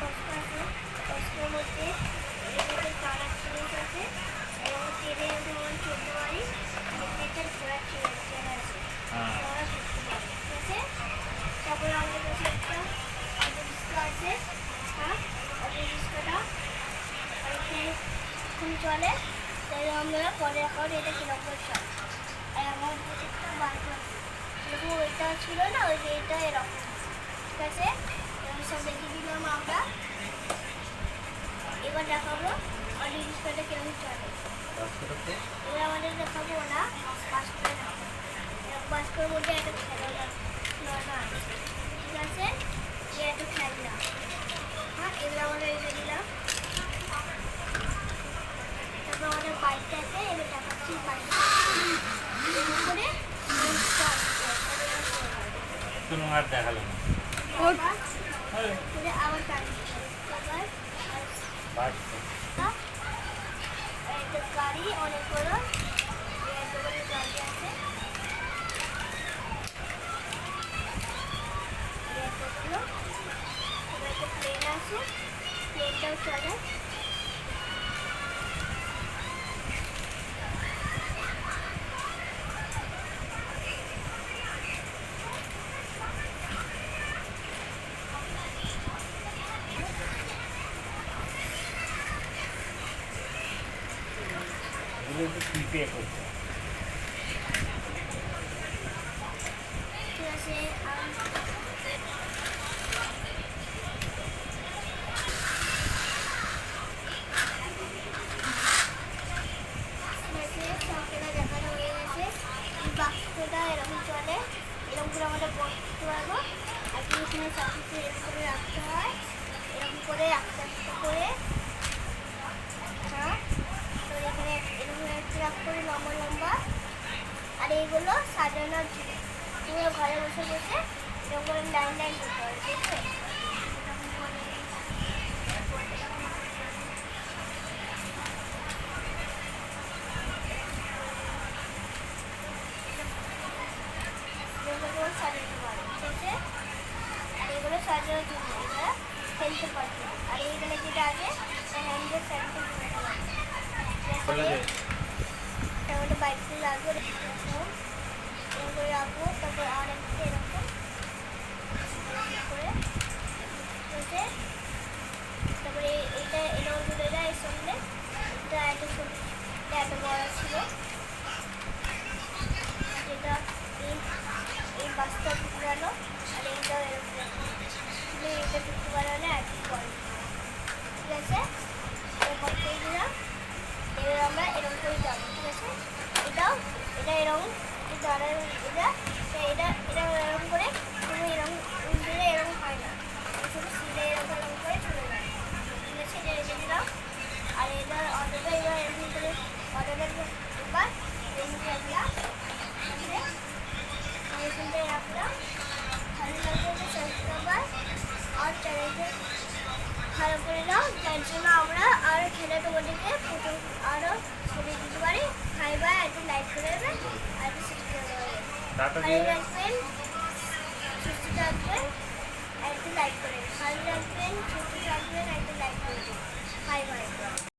বস্তা আছে। বস্তার মধ্যে তারা চিনিস আছে। এবং তেলে ধরুন চোদ্দ বাড়ি তেলটা ঘোরা চেন আছে। তারপরে আমাদের কাছে একটা আছে অটোরিক্সাটা অনেকক্ষণ চলে। তাই আমরা পরে এখন এটা কীরকম চলে আর আমার একটা বাল্ব আছে ওইটা ছিল না ওই এটা এরকম। ঠিক আছে? দেখাবো আর জিনিসটা কীরকম চলে। এবার আমাদের দেখাবো না বাস্কের বাস্কের মধ্যে একটা খেলা আছে ঠিক আছে? এই একটা খেলনা হ্যাঁ এগুলো আমরা রেখে দিলাম। তারপর আমাদের বাইকটা আছে এবার দেখাচ্ছি বাইক এর উপরে কোনো আর দেখাল আবার আবার টান আবার বাস একটা গাড়ি অনেকগুলো গাড়ি আছে প্লেন আছে প্লেনটাও চলে দেখানো হয়ে গেছে বাক্সটা এরকম চলে এরকম করে আমাদের বসতে পারব আর কিছু এরকম করে রাখতে হয়, এরকম করে আস্তে আস্তে করে হ্যাঁ তো এখানে এরকম একটা রাখতে হবে লম্বা লম্বা আর এইগুলো সাজানোর জিনিস। তুমি ঘরে বসে বসে লাইন লাইন করতে হবে ঠিক আছে? সাজানোর জন্য পারবে আর এইখানে যেটা আছে হ্যান্ডেল বাইকটা রাখব এরকম এরকম করে রাখব, তারপর আর একটা এরকম এরকম করে তারপরে এটা এরকম করে দেয় এর সঙ্গে, এটা একটা ছোট এটা একটা বড় ছিল। যেটা এই বাসটা গেল আর এইটা এরকম। এটা ঢুকতে পারলে একই পরে ঠিক আছে? করে দিলাম এবার আমরা এরকম করে যাব, ঠিক আছে? এটাও এটা এরকম এটা আর এটা এটা এটা এরকম করে তুমি এরকম দিলে এরকম হয় না। শুধু সিলে এরকম এরকম করে চলে যায়। আছে এটা রেখে দিলাম। আর এটা অটোটা এবার এরকম করে অটোটা এবার এরকম করে এরকমটাই রাখলাম। ভালো লাগবে সাবস্ক্রাইবার আর চ্যানেলটা ভালো করে দাও যার জন্য আমরা আরও খেলে তোমাদেরকে টাটা দিয়ে রাখবেন সুস্থ থাকবেন, একটা লাইক করে ভালো রাখবেন সুস্থ থাকবেন, একটা লাইক করে বাই বাই